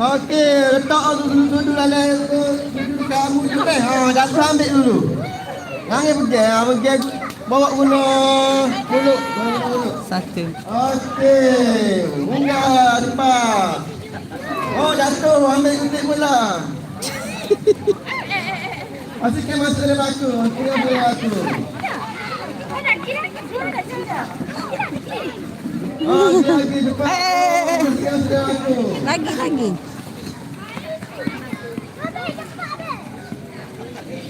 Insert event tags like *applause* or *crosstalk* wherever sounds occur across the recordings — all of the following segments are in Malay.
Okey, letak dulu dulu dalam dulu kamu tu eh. Ha, jatuh ambil dulu. Jangan pergi, ha, pergi bawa guna mulut, guna mulut. Satu. Okey, bunga depan. Oh, jatuh ambil gunting pula. *laughs* Masukkan masuk dalam aku, dalam aku. Lagi depan. Eh. Masukkan dalam aku. Lagi lagi.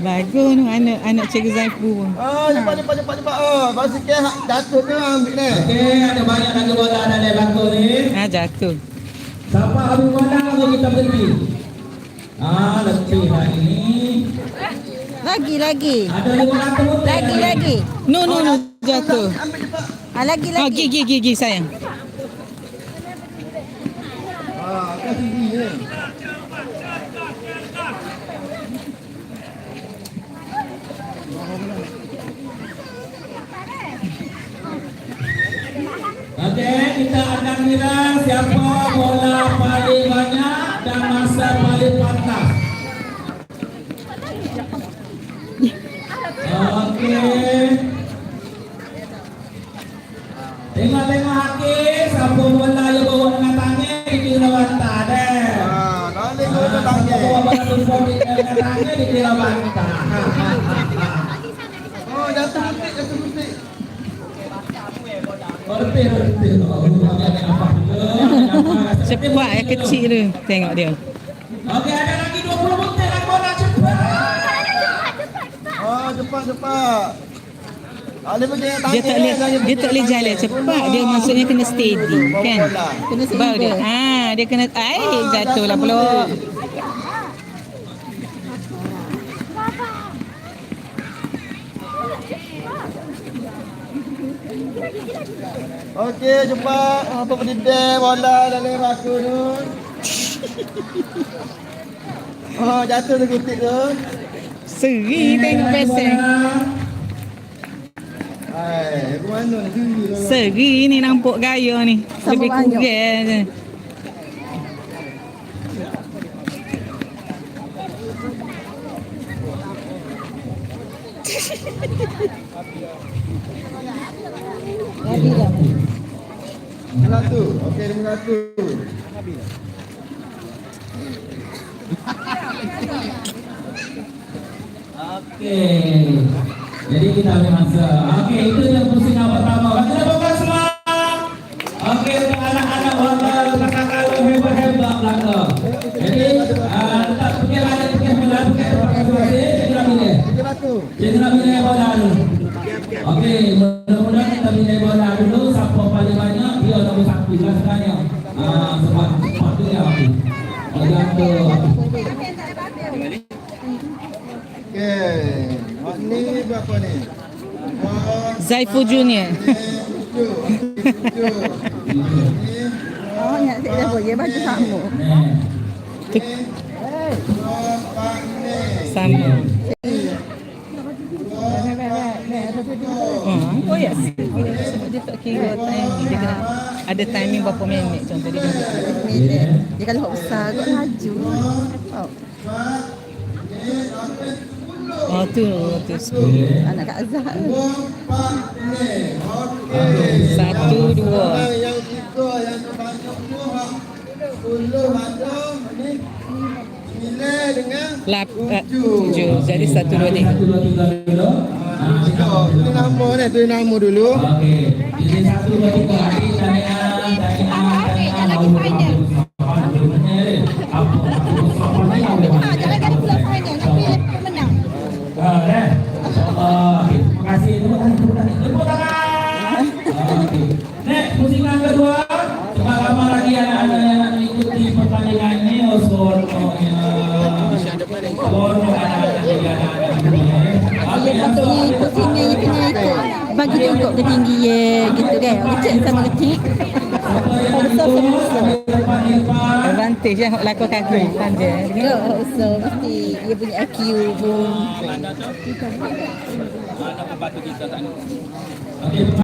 Bagus tu anak anak Cikgu Zaiful. Ah, cepat cepat cepat cepat. Oh, basikal hak jatuh tu ambil ni. Okey, ada banyak lagi bola dalam bangku ni. Ha jatuh. Siapa habis bola mau kita berhenti. Ah, letih lah ini. Lagi lagi. Ada. Lagi lagi. No no no jatuh. Ambil cepat. Ha lagi Oh, lagi. gitu. gigi gigi sayang. Ah, kau tinggi ni. Okey, kita akan kira siapa bola paling banyak dan masa paling Oh. Berpih, berpih. Oh? Cepat yang kecil tu. Tengok dia. Okey, ada lagi 20 butir lagi bola cepat. Oh, cepat cepat. Dia tak boleh jangan dia tak boleh jalan cepat. Dia maksudnya kena steady kan. Kena Baru dia. Ah, dia kena ai Ah, jatuh lah pula. Okey, cepat. Apa berdidek bola dalam raku tu. *laughs* Oh, jatuh tu kutik tu. Seri tengok pesen. Hai, ke mana ni? Seri ni nampak gaya ni. Lebih kurang je. Satu. Okey, lima ratus. Okey. Jadi kita ambil masa. Okey, itu yang pusingan pertama. Bagi tepuk semua. Okey, untuk anak-anak belakang kalau hebat-hebat belakang. Jadi, ada pikir bola, pikir pakai bola. Cikgu nak Cikgu nak pilih bola dulu. Okey, mudah-mudahan kita pilih bola dulu. Siapa paling banyak, dia nombor satu. Jelas sebenarnya. Ah, sebab dia. Yang tu. Okey. Mak ni berapa ni? Wah, Zaiful Junior. Oh, nak tak dah boleh baju sama. Ni. Sama. Hmm. Oh ya. Dia tak kira timing. Dia kena ada timing berapa minit contoh dia. minit. Dia kalau hok besar kot laju. Oh, Oh tu tu. anak Kak Azhar ni. Satu dua. Yang tiga, yang terbanyak tu, hak puluh ada. Ni, sembilan dengan Lap, uh, tujuh. Jadi satu dua tiga. Satu, dua, tiga. Ah, kita Oh, tu nama ni, tu nama dulu. Okey. Jadi satu dua tiga Tu. Pusingnya you kena ikut bagi tengok ketinggian gitu kan. Kecil sama kecil. Siapa yang nak ikut, sambil lepas-lepas. Advantage yang lakukan kaki panjang. Ya, so mesti dia punya IQ pun. Okey,